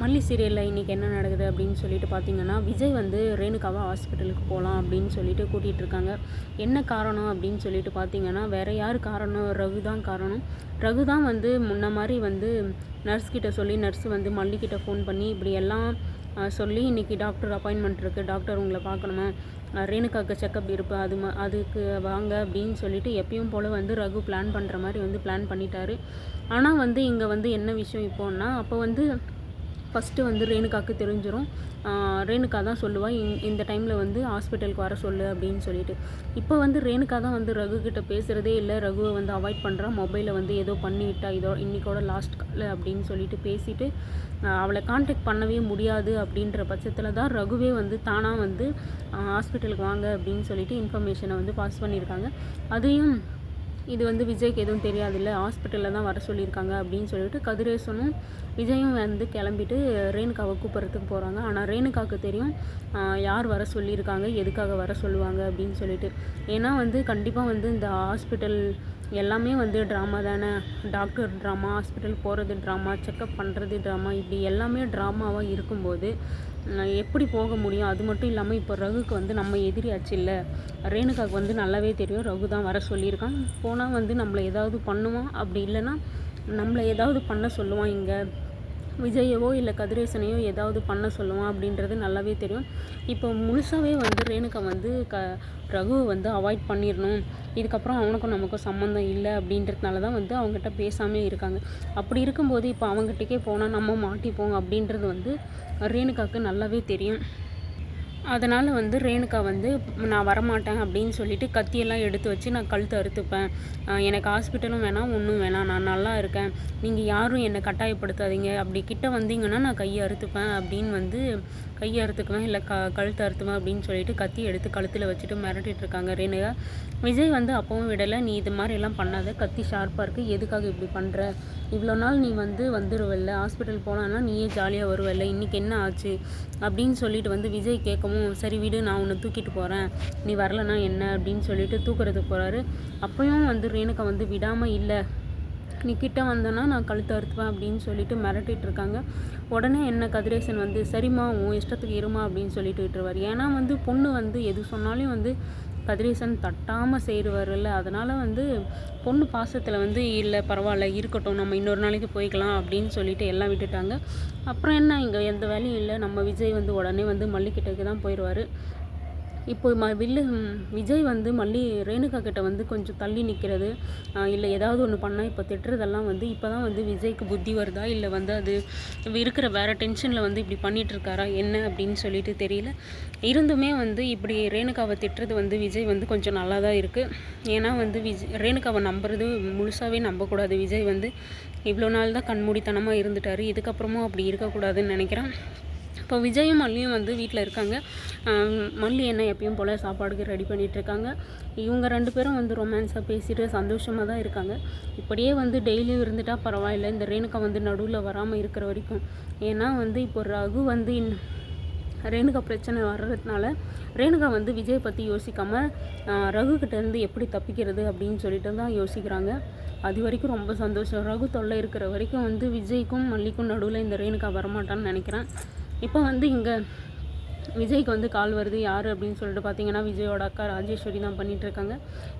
மல்லி சீரியலில் இன்றைக்கி என்ன நடக்குது அப்படின்னு சொல்லிட்டு பார்த்தீங்கன்னா விஜய் வந்து ரேணுகாவை ஹாஸ்பிட்டலுக்கு போகலாம் அப்படின்னு சொல்லிட்டு கூட்டிகிட்டு இருக்காங்க. என்ன காரணம் அப்படின்னு சொல்லிட்டு பார்த்தீங்கன்னா வேறு யார் காரணம்? ரகு தான் காரணம். ரகு தான் வந்து முன்ன மாதிரி வந்து நர்ஸ்கிட்ட சொல்லி நர்ஸ் வந்து மல்லிக்கிட்ட ஃபோன் பண்ணி இப்படி எல்லாம் சொல்லி இன்றைக்கி டாக்டர் அப்பாயின்மெண்ட் இருக்குது டாக்டர் உங்களை பார்க்கணுமா. ரேணுகாக்கு ரேணுகாவுக்கு செக்கப் இருப்பு அது ம அதுக்கு வாங்க அப்படின்னு சொல்லிட்டு எப்பயும் போல் வந்து ரகு பிளான் பண்ணுற மாதிரி வந்து பிளான் பண்ணிட்டாரு. ஆனால் வந்து இங்கே வந்து என்ன விஷயம் இப்போன்னா அப்போ வந்து ஃபஸ்ட்டு வந்து ரேணுகாவுக்கு தெரிஞ்சிடும் ரேணுகா தான் சொல்லுவாள் இந் இந்த டைமில் வந்து ஹாஸ்பிட்டலுக்கு வர சொல்லு அப்படின்னு சொல்லிட்டு. இப்போ வந்து ரேணுகா தான் வந்து ரகு கிட்ட பேசுகிறதே இல்லை ரகுவை வந்து அவாய்ட் பண்ணுறா மொபைலை வந்து ஏதோ பண்ணிவிட்டா இதோ இன்னைக்கோட லாஸ்ட் கால் அப்படின்னு சொல்லிட்டு பேசிட்டு அவளை காண்டாக்ட் பண்ணவே முடியாது அப்படின்ற பட்சத்தில் தான் ரகுவே வந்து தானாக வந்து ஹாஸ்பிட்டலுக்கு வாங்க அப்படின்னு சொல்லிட்டு இன்ஃபர்மேஷனை வந்து பாஸ் பண்ணியிருக்காங்க. அதையும் இது வந்து விஜய்க்கு எதுவும் தெரியாதுல்ல ஹாஸ்பிட்டலில் தான் வர சொல்லியிருக்காங்க அப்படின்னு சொல்லிட்டு கதிரேசனும் விஜயும் வந்து கிளம்பிட்டு ரேணுகாவை கூப்பிட்றதுக்கு போகிறாங்க ஆனால் ரேணுகாவுக்கு தெரியும் யார் வர சொல்லியிருக்காங்க எதுக்காக வர சொல்லுவாங்க அப்படின்னு சொல்லிட்டு. ஏன்னா வந்து கண்டிப்பாக வந்து இந்த ஹாஸ்பிட்டல் எல்லாமே வந்து ட்ராமா தானே? டாக்டர் ட்ராமா ஹாஸ்பிட்டல் போகிறது ட்ராமா செக்கப் பண்ணுறது ட்ராமா இப்படி எல்லாமே ட்ராமாவாக இருக்கும்போது எப்படி போக முடியும்? அது மட்டும் இல்லாமல் இப்போ ரகுக்கு வந்து நம்ம எதிரியாச்சு இல்லை. ரேணுகாவுக்கு வந்து நல்லாவே தெரியும். ரகு தான் வர சொல்லியிருக்கான். போனால் வந்து நம்மளை ஏதாவது பண்ணுவான். அப்படி இல்லைன்னா நம்மளை ஏதாவது பண்ண சொல்லுவான் இங்கே. விஜயவோ இல்லை கதிரேசனையோ ஏதாவது பண்ண சொல்லுவான் அப்படின்றது நல்லாவே தெரியும். இப்போ முழுசாகவே வந்து ரேணுகா வந்து க ரகுவை வந்து அவாய்ட் பண்ணிடணும் இதுக்கப்புறம் அவனுக்கும் நமக்கும் சம்மந்தம் இல்லை அப்படின்றதுனால தான் வந்து அவங்ககிட்ட பேசாமே இருக்காங்க. அப்படி இருக்கும்போது இப்போ அவங்ககிட்டக்கே போனால் நம்ம மாட்டிப்போம் அப்படின்றது வந்து ரேணுகாவுக்கு நல்லாவே தெரியும். அதனால் வந்து ரேணுகா வந்து நான் வரமாட்டேன் அப்படின்னு சொல்லிட்டு கத்தியெல்லாம் எடுத்து வச்சு நான் கழுத்து அறுத்துப்பேன். எனக்கு ஹாஸ்பிட்டலும் வேணாம் ஒன்றும் வேணாம். நான் நல்லா இருக்கேன். நீங்கள் யாரும் என்னை கட்டாயப்படுத்தாதீங்க. அப்படி கிட்ட வந்தீங்கன்னா நான் கையை அறுத்துப்பேன் அப்படின்னு வந்து கையை அறுத்துக்குவேன் இல்லை க கழுத்து அறுத்துவேன் அப்படின்னு சொல்லிட்டு கத்தி எடுத்து கழுத்தில் வச்சுட்டு மிரட்டிட்டு இருக்காங்க ரேணுகா. விஜய் வந்து அப்பவும் விடலை. நீ இது மாதிரி எல்லாம் பண்ணாத. கத்தி ஷார்ப்பாக இருக்குது எதுக்காக இப்படி பண்ணுற இவ்வளோ நாள் நீ வந்து வந்துருவல்ல. ஹாஸ்பிட்டல் போனான்னா நீயே ஜாலியாக வருவல்ல. இன்றைக்கி என்ன ஆச்சு? அப்படின்னு சொல்லிட்டு வந்து விஜய் பக்கமும் சரி விடு நான் உன்னை தூக்கிட்டு போகிறேன் நீ வரலனா என்ன? அப்படின்னு சொல்லிட்டு தூக்குறதுக்கு போகிறாரு அப்பயும் வந்து ரேணுகா வந்து விடாமல் இல்லை. நீ கிட்ட நான் கழுத்து அறுத்துவேன் அப்படின்னு சொல்லிட்டு மிரட்டிட்டு இருக்காங்க. உடனே என்ன கதிரேசன் வந்து சரிம்மா உன் இஷ்டத்துக்கு இருமா அப்படின்னு சொல்லிட்டு விட்டுருவார். ஏன்னா வந்து பொண்ணு வந்து எது சொன்னாலும் வந்து கதிரேசன் தட்டாமல் செய்கிறவர்ல அதனால் வந்து பொண்ணு பாசத்தில் வந்து இல்லை பரவாயில்ல இருக்கட்டும் நம்ம இன்னொரு நாளைக்கு போய்க்கலாம் அப்படின்னு சொல்லிட்டு எல்லாம் விட்டுட்டாங்க. அப்புறம் என்ன இங்கே எந்த வேலையும் இல்லை. நம்ம விஜய் வந்து உடனே வந்து மல்லிக்கிட்டக்கு தான் போயிடுவார் இப்போ ம வில்லு விஜய் வந்து மல்லி ரேணுகா கிட்ட வந்து கொஞ்சம் தள்ளி நிற்கிறது இல்லை ஏதாவது ஒன்று பண்ணால் இப்போ திட்டுறதெல்லாம் வந்து இப்போ தான் வந்து விஜய்க்கு புத்தி வருதா? இல்லை வந்து அது இருக்கிற வேறு டென்ஷனில் வந்து இப்படி பண்ணிகிட்ருக்காரா என்ன அப்படின்னு சொல்லிட்டு தெரியல. இருந்துமே வந்து இப்படி ரேணுகாவை திட்டுறது வந்து விஜய் வந்து கொஞ்சம் நல்லா தான் இருக்குது ஏன்னா வந்து விஜய் ரேணுகாவை நம்புறது முழுசாகவே நம்பக்கூடாது. விஜய் வந்து இவ்வளோ நாள் தான் கண்மூடித்தனமாக இருந்துட்டார். இதுக்கப்புறமும் அப்படி இருக்கக்கூடாதுன்னு நினைக்கிறேன். இப்போ விஜயும் மல்லியும் வந்து வீட்டில் இருக்காங்க. மல்லி என்ன எப்பயும் போல் சாப்பாடுக்கு ரெடி பண்ணிகிட்டு இருக்காங்க. இவங்க ரெண்டு பேரும் வந்து ரொமான்ஸாக பேசிட்டு சந்தோஷமாக தான் இருக்காங்க. இப்படியே வந்து டெய்லியும் இருந்துட்டா பரவாயில்ல. இந்த ரேணுகா வந்து நடுவில் வராமல் இருக்கிற வரைக்கும். ஏன்னா வந்து இப்போ ரகு வந்து இன் ரேணுகா பிரச்சனை வர்றதுனால ரேணுகா வந்து விஜய் பற்றி யோசிக்காமல் ரகுக்கிட்டேருந்து எப்படி தப்பிக்கிறது அப்படின்னு சொல்லிட்டு தான் யோசிக்கிறாங்க. அது வரைக்கும் ரொம்ப சந்தோஷம். ரகு தொல்லை இருக்கிற வரைக்கும் வந்து விஜய்க்கும் மல்லிக்கும் நடுவில் இந்த ரேணுகா வரமாட்டான்னு நினைக்கிறேன். இப்போ வந்து இங்கே விஜய்க்கு வந்து கால் வருது யார் அப்படின்னு சொல்லிட்டு பார்த்தீங்கன்னா விஜயோட அக்கா ராஜேஸ்வரி தான் பண்ணிகிட்ருக்காங்க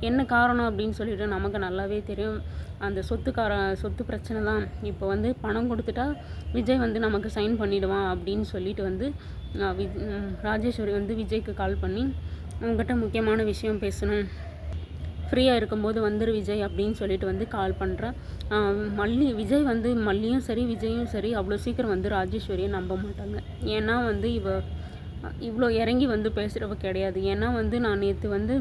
என்ன காரணம் அப்படின்னு சொல்லிட்டு நமக்கு நல்லாவே தெரியும். அந்த சொத்துக்கார சொத்து பிரச்சனை தான். இப்போ வந்து பணம் கொடுத்துட்டா விஜய் வந்து நமக்கு சைன் பண்ணிவிடுவான் அப்படின்னு சொல்லிட்டு வந்து ராஜேஸ்வரி வந்து விஜய்க்கு கால் பண்ணி உங்ககிட்ட முக்கியமான விஷயம் பேசணும். ஃப்ரீயாக இருக்கும்போது வந்துரு விஜய் அப்படின்னு சொல்லிட்டு வந்து கால் பண்ணுறேன் மல்லி விஜய் வந்து மல்லியும் சரி விஜயும் சரி அவ்வளோ சீக்கிரம் வந்து ராஜேஸ்வரியை நம்ப மாட்டாங்க. ஏன்னா வந்து இவ இவ்வளோ இறங்கி வந்து பேசுகிறவ கிடையாது. ஏன்னா வந்து நான் நேற்று வந்து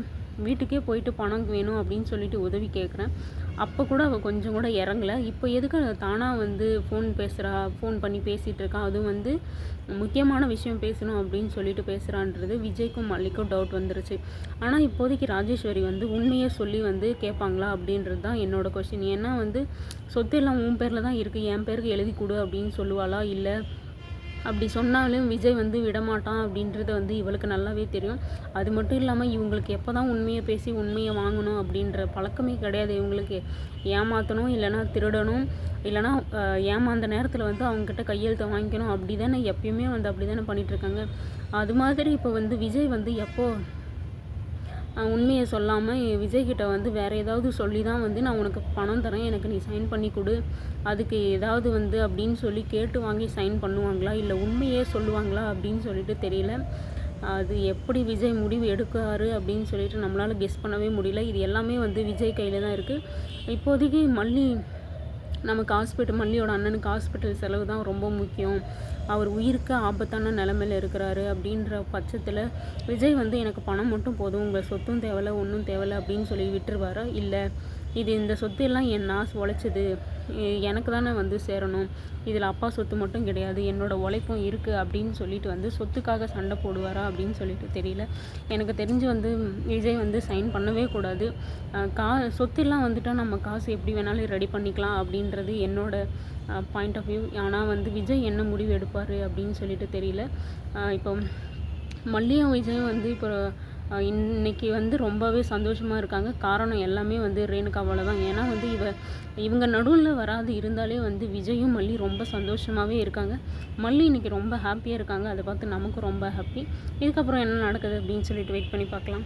வீட்டுக்கே போயிட்டு பணம் வேணும் அப்படின்னு சொல்லிட்டு உதவி கேட்குறேன். அப்போ கூட அவள் கொஞ்சம் கூட இறங்கல. இப்போ எதுக்கு தானாக வந்து ஃபோன் பேசுகிறா ஃபோன் பண்ணி பேசிகிட்டு இருக்கா? அதுவும் வந்து முக்கியமான விஷயம் பேசணும் அப்படின்னு சொல்லிட்டு பேசுகிறான்றது விஜய்க்கும் மல்லிக்கும் டவுட் வந்துருச்சு. ஆனால் இப்போதைக்கு ராஜேஸ்வரி வந்து உண்மையை சொல்லி வந்து கேட்பாங்களா அப்படின்றது தான் என்னோட கொஷின் ஏன்னா வந்து சொத்து எல்லாம் உன் பேரில் தான் இருக்குது என் பேருக்கு எழுதி கொடு அப்படின்னு சொல்லுவாளா? இல்லை அப்படி சொன்னாலும் விஜய் வந்து விடமாட்டான் அப்படின்றது வந்து இவளுக்கு நல்லாவே தெரியும். அது மட்டும் இல்லாமல் இவங்களுக்கு எப்போ தான் உண்மையை பேசி உண்மையை வாங்கணும் அப்படின்ற பழக்கமே கிடையாது. இவங்களுக்கு ஏமாற்றணும் இல்லைனா திருடணும் இல்லைனா ஏமாந்த நேரத்தில் வந்து அவங்கக்கிட்ட கையெழுத்தை வாங்கிக்கணும். அப்படி தானே எப்பயுமே வந்து அப்படி தானே பண்ணிகிட்ருக்காங்க அது மாதிரி இப்போ வந்து விஜய் வந்து எப்போது உண்மையை சொல்லாமல் விஜய்கிட்ட வந்து வேறு ஏதாவது சொல்லி தான் வந்து நான் உனக்கு பணம் தரேன் எனக்கு நீ சைன் பண்ணி கொடு. அதுக்கு ஏதாவது வந்து அப்படின்னு சொல்லி கேட்டு வாங்கி சைன் பண்ணுவாங்களா? இல்லை உண்மையே சொல்லுவாங்களா அப்படின்னு சொல்லிட்டு தெரியல. அது எப்படி விஜய் முடிவு எடுக்காரு அப்படின்னு சொல்லிட்டு நம்மளால் கெஸ் பண்ணவே முடியல. இது எல்லாமே வந்து விஜய் கையில் தான் இருக்குது இப்போதைக்கு மல்லி நமக்கு ஹாஸ்பிட்டல் மல்லியோட அண்ணனுக்கு ஹாஸ்பிட்டல் செலவு தான் ரொம்ப முக்கியம். அவர் உயிருக்கு ஆபத்தான நிலமையில் இருக்கிறாரு அப்படின்ற பட்சத்தில் விஜய் வந்து எனக்கு பணம் மட்டும் போதும் உங்கள் சொத்தும் தேவையில்ல ஒன்றும் தேவையில்ல அப்படின்னு சொல்லி விட்டுருவாரா? இல்லை இது இந்த சொத்து எல்லாம் என் நாஸ் உழைச்சது. எனக்கு தானே வந்து சேரணும். இதில் அப்பா சொத்து மட்டும் கிடையாது என்னோடய உழைப்பும் இருக்குது அப்படின்னு சொல்லிட்டு வந்து சொத்துக்காக சண்டை போடுவாரா? அப்படின்னு சொல்லிட்டு தெரியல. எனக்கு தெரிஞ்சு வந்து விஜய் வந்து சைன் பண்ணவே கூடாது. கா சொத்துலாம் வந்துட்டால் நம்ம காசு எப்படி வேணாலும் ரெடி பண்ணிக்கலாம் அப்படின்றது என்னோட பாயிண்ட் ஆஃப் வியூ ஆனால் வந்து விஜய் என்ன முடிவு எடுப்பார் அப்படின்னு சொல்லிட்டு தெரியல. இப்போ மல்லியும் விஜயும் வந்து இப்போ இன்னைக்கு வந்து ரொம்பவே சந்தோஷமாக இருக்காங்க. காரணம் எல்லாமே வந்து ரேணுகாவால் தான். ஏன்னா வந்து இவ இவங்க நடுவில் வராது இருந்தாலே வந்து விஜயும் மல்லி ரொம்ப சந்தோஷமாகவே இருக்காங்க. மல்லி இன்னைக்கு ரொம்ப ஹாப்பியாக இருக்காங்க. அதை பார்த்து நமக்கும் ரொம்ப ஹாப்பி இதுக்கப்புறம் என்ன நடக்குது அப்படின்னு சொல்லிட்டு வெயிட் பண்ணி பார்க்கலாம்.